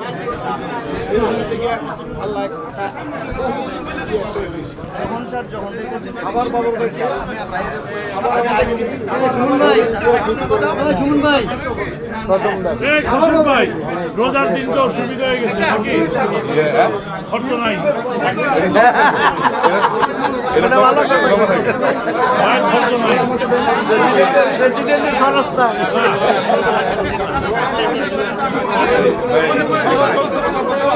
থেকে আল্লাহ একটা তৈরি হয়েছে। যখন স্যার যখন আবার বাবুর ভাইকে সুমন ভাই। সুমন ভাই। এই খসরু ভাই রোজার দিন তো অসুবিধা হয়ে গেছে নাকি? খরচ নাই। খরচ প্রেসিডেন্টের খরচ না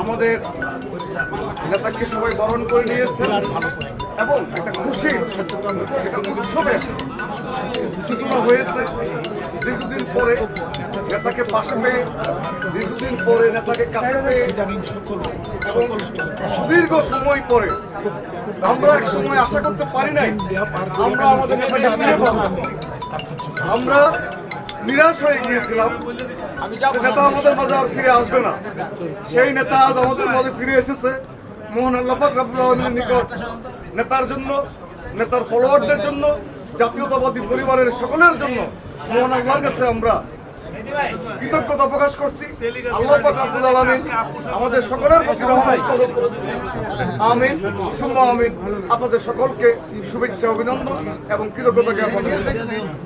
আমাদের নেতাকে সবাই বরণ করে নিয়েছে এবং একটা খুশি, একটা উৎসবের সূচনা হয়েছে। দীর্ঘদিন পরে নেতাকে পাশে পেয়ে, দীর্ঘদিন পরে নেতাকে কাছে পেয়ে এবং সুদীর্ঘ সময় পরে আমরা এক সময় আশা করতে পারি নাই, আমরা আমাদের নেতাকে আমরা নিরাশ হয়ে গিয়েছিলাম। নেতা আমাদের মাঝে আর ফিরে আসবে না। সেই নেতা আজ আমাদের মাঝে ফিরে এসেছে। মোহন আল্লাহ পাক রব্বুল নিকট। নেতার জন্য নেতার ফলোয়ারদের জন্য জাতীয়তাবাদী পরিবারের সকলের জন্য মোহন আল্লাহর কাছে আমরা কৃতজ্ঞতা প্রকাশ করছি। আল্লাহ আমাদের সকলের করুন আমিন। সুম্মা আমিন। আপনাদের সকলকে শুভেচ্ছা অভিনন্দন এবং কৃতজ্ঞতা জ্ঞাপন